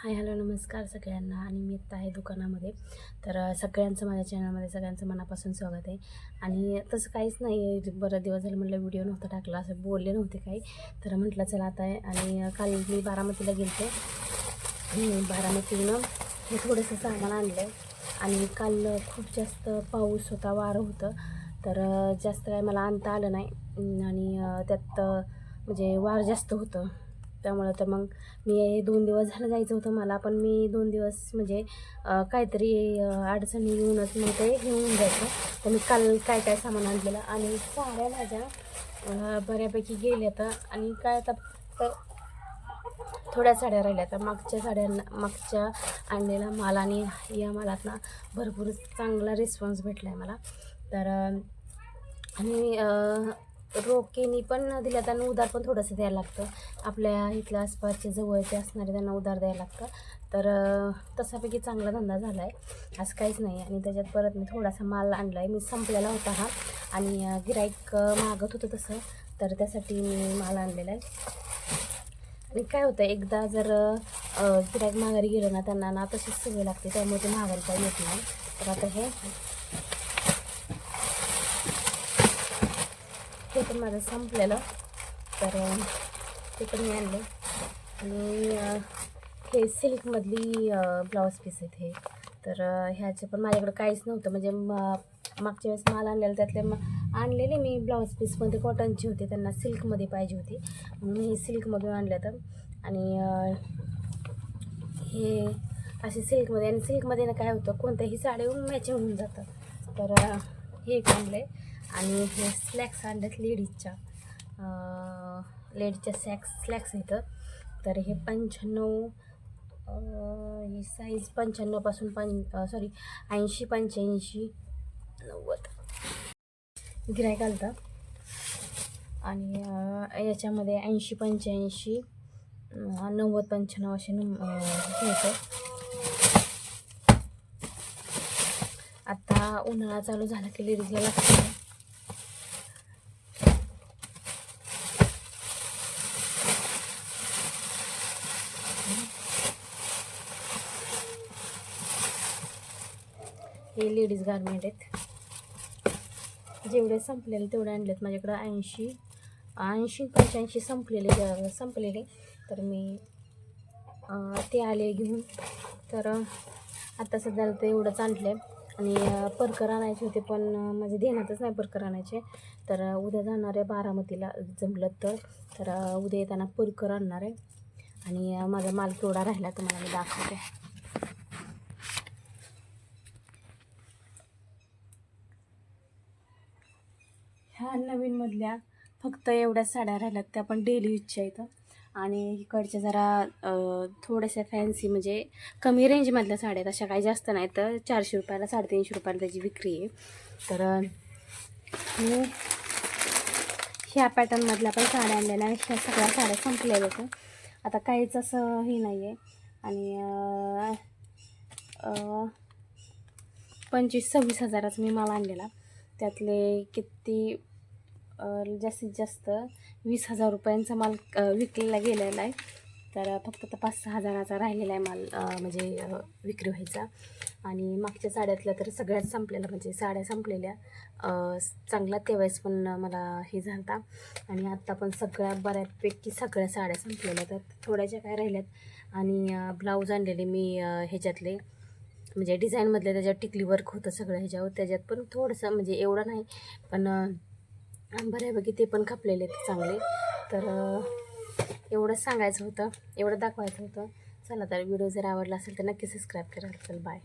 Hi hello नमस्कार सगळ्यांना. आणि मी आत्ता आहे दुकानामध्ये. तर सगळ्यांचं माझ्या चॅनलमध्ये सगळ्यांचं मनापासून स्वागत आहे. आणि तसं काहीच नाही आहे. बरं दिवस झालं म्हटलं व्हिडिओ नव्हता टाकला असं बोलले नव्हते काही. तर म्हटलं चला आता आहे. आणि काल मी बारामतीला गेलते. बारामतीनं हे थोडंसं सामान आणलं आहे आणि काल खूप जास्त पाऊस होता वारं होतं. तर जास्त काय मला आणता आलं नाही. आणि त्यात म्हणजे वार जास्त होतं. त्यामुळं तर मग मी दोन दिवस झालं जायचं होतं मला पण मी दोन दिवस म्हणजे काहीतरी अडचणी येऊनच मग ते घेऊन जायचं. तर मी काल काय काय सामान आणलेलं आणि साड्या माझ्या बऱ्यापैकी गेल्या तर आणि काय आता थोड्या साड्या राहिल्या तर मागच्या साड्यांना मागच्या आणलेला माल आणि या मालातनं भरपूर चांगला रिस्पॉन्स भेटला आहे मला. तर आणि अ, रोकेनी पण दिल्या त्यांना उधार पण थोडंसं द्यायला लागतं. आपल्या इथल्या आसपासचे जवळचे असणारे त्यांना उधार द्यायला लागतं. तर तसापैकी चांगला धंदा झाला आहे असं काहीच नाही. आणि त्याच्यात परत मी थोडासा माल आणला आहे मी संपलेला होता हा. आणि गिराईक मागत होतं तसं. तर त्यासाठी मी माल आणलेला आहे. आणि काय होतं एकदा जर अ, गिराईक माघारी गेलं ना त्यांना ना तशीच सवय लागते. त्यामुळे ते माघारी काही येत नाही. तर आता हे ते पण माझं संपलेलं. तर ते पण मी आणले आणि हे सिल्कमधली ब्लाऊज पीस आहेत हे. तर ह्याचं ह्याचे पण माझ्याकडे काहीच नव्हतं. म्हणजे म- मागच्या वेळेस माल आणलेला त्यातले मग आणलेले मी ब्लाऊज पीसमध्ये कॉटनची होते. त्यांना सिल्कमध्ये पाहिजे होती. म्हणून मी हे सिल्कमधून आणलं तर आणि हे असे सिल्कमध्ये आणि सिल्कमध्ये ना काय होतं कोणत्याही साड्या मॅचिंग होऊन जातं. तर हे एक आणलं आणि हे स्लॅक्स आणल्यात लेडीजच्या. लेडीजच्या सॅक्स स्लॅक्स येतं तर हे पंच्याण्णव ही साईज पंच्याण्णवपासून पं सॉरी ऐंशी पंच्याऐंशी नव्वद. गिराय घालतं आणि याच्यामध्ये ऐंशी पंच्याऐंशी नव्वद पंच्याण्णव असे नं अ, आता उन्हाळा चालू झाला की लेडीजला लागतं. हे लेडीज गारमेंट आहेत. जेवढे संपलेले तेवढे आणलेत. माझ्याकडं ऐंशी ऐंशी पंच्याऐंशी संपलेले संपलेले. तर मी ते आले घेऊन. तर आत्ता आता सध्याला ते एवढंच आणलं आणि परकर आणायचे होते पण माझे ध्यानातच नाही परकर आणायचे. तर उद्या जाणार आहे बारामतीला. जमलं तर. तर उद्या येताना परकर आणणार आहे. आणि माझा माल केवढा राहिला तुम्हाला मी दाखवते. ह्या नवीनमधल्या फक्त एवढ्याच साड्या राहिल्यात त्या पण डेली यूजच्या इथं. आणि इकडच्या जरा थोड्याशा फॅन्सी म्हणजे कमी रेंजमधल्या साड्या आहेत. अशा काही जास्त नाही तर चारशे रुपयाला साडेतीनशे रुपयाला त्याची विक्री आहे. तर मी ह्या पॅटर्नमधल्या पण साड्या आणलेल्या आहेत. ह्या सगळ्या साड्या संपलेल्या होत्या आता काहीच असं हे नाही आहे आणि पंचवीस सव्वीस हजाराचा मी माल आणलेला. त्यातले किती जास्तीत जास्त वीस हजार रुपयांचा माल विकलेला गेलेला आहे. तर फक्त तर पाच सहा हजाराचा राहिलेला आहे माल म्हणजे विक्री व्हायचा. आणि मागच्या साड्यातल्या तर सगळ्यात संपलेल्या म्हणजे साड्या संपलेल्या. चांगला तेव्हाच पण मला हे झालता. आणि आत्ता पण सगळ्या बऱ्यापैकी सगळ्या साड्या संपलेल्या. तर थोड्याशा काय राहिल्यात. आणि ब्लाऊज आणलेले मी ह्याच्यातले. म्हणजे डिझाईनमधले त्याच्यात टिकली वर्क होतं सगळं ह्याच्यावर. त्याच्यात पण थोडंसं म्हणजे एवढं नाही. पण बऱ्यापैकी ते पण खपलेले आहेत चांगले. तर एवढंच सांगायचं होतं एवढं दाखवायचं होतं. चला तर व्हिडिओ जर आवडला असेल तर नक्की सबस्क्राईब करा चल बाय